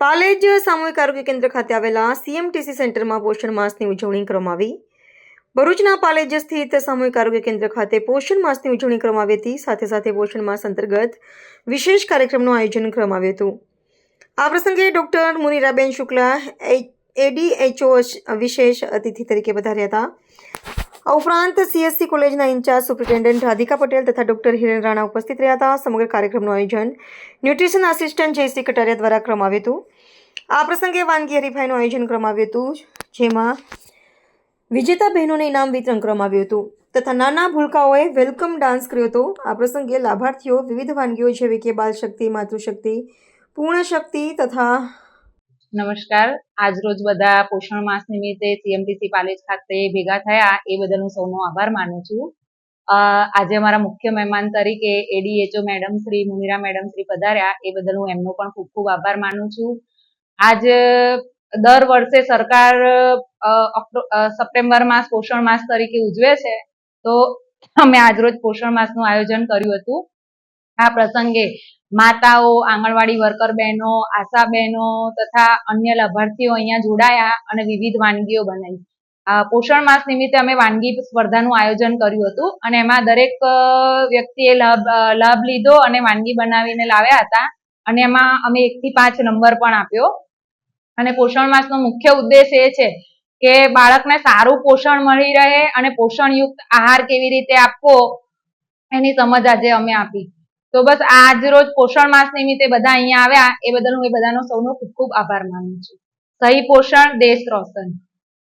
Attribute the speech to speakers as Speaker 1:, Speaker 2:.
Speaker 1: પાલેજ સામૂહિક આરોગ્ય કેન્દ્ર ખાતે આવેલા સીએમટીસી સેન્ટરમાં પોષણ માસની ઉજવણી કરવામાં આવી. ભરૂચના પાલેજ સ્થિત સામૂહિક આરોગ્ય કેન્દ્ર ખાતે પોષણ માસની ઉજવણી કરવામાં આવી હતી. સાથે સાથે પોષણ માસ અંતર્ગત વિશેષ કાર્યક્રમનું આયોજન કરવામાં આવ્યું હતું. આ પ્રસંગે ડોક્ટર મુનિરાબેન શુક્લા એડીએચઓ વિશેષ અતિથિ તરીકે વધાર્યા હતા. આ ઉપરાંત સીએસસી કોલેજના ઇન્ચાર્જ સુપ્રિન્ટેન્ડન્ટ રાધિકા પટેલ તથા ડોક્ટર હિરેન રાણા ઉપસ્થિત રહ્યા હતા. સમગ્ર કાર્યક્રમનું આયોજન ન્યુટ્રિશન આસિસ્ટન્ટ જયશ્રી કટારિયા દ્વારા કરવામાં હતું. આ પ્રસંગે વાનગી હરીફાઈનું આયોજન કરવામાં આવ્યું હતું, જેમાં વિજેતા બહેનોને ઇનામ વિતરણ કરવામાં આવ્યું હતું તથા નાના ભૂલકાઓએ વેલકમ ડાન્સ કર્યો હતો. આ પ્રસંગે લાભાર્થીઓ વિવિધ વાનગીઓ જેવી કે બાલ શક્તિ માતૃશક્તિ, પૂર્ણ શક્તિ તથા
Speaker 2: નમસ્કાર. આજરોજ બધા પોષણ માસ નિમિત્તે સીએમટીસી પાલેજ ખાતે ભેગા થયા. એ બદલ હું સૌનો આભાર માનું છું. આજે અમારા મુખ્ય મહેમાન તરીકે ADHO madam Shri Munira madam Shri પધાર્યા. એ બદલ હું એમનો પણ ખૂબ ખૂબ આભાર માનું છું. આજ, દર વર્ષે સરકાર સપ્ટેમ્બર માસ પોષણ માસ તરીકે ઉજવે છે. તો અમે આજરોજ પોષણ માસનું આયોજન કર્યું હતું. આ પ્રસંગે માતાઓ, આંગણવાડી વર્કર બહેનો આશા બહેનો તથા અન્ય લાભાર્થીઓ અહીંયા જોડાયા અને વિવિધ વાનગીઓ બનાવી. પોષણ માસ નિમિત્તે અમે વાનગી સ્પર્ધાનું આયોજન કર્યું હતું અને એમાં દરેક વ્યક્તિએ લાભ લાભ લીધો અને વાનગી બનાવીને લાવ્યા હતા અને એમાં અમે એક થી પાંચ નંબર પણ આપ્યો. અને પોષણ માસનો મુખ્ય ઉદ્દેશ એ છે કે બાળકને સારું પોષણ મળી રહે અને પોષણયુક્ત આહાર કેવી રીતે આપવો એની સમજ આજે અમે આપી. તો બસ આજ રોજ પોષણ માસ નિમિત્તે બધા અહીંયા આવ્યા. એ બદલ હું એ બધાનો સૌનો ખૂબ ખૂબ આભાર માનું છું. સહી પોષણ, દેશ રોશન.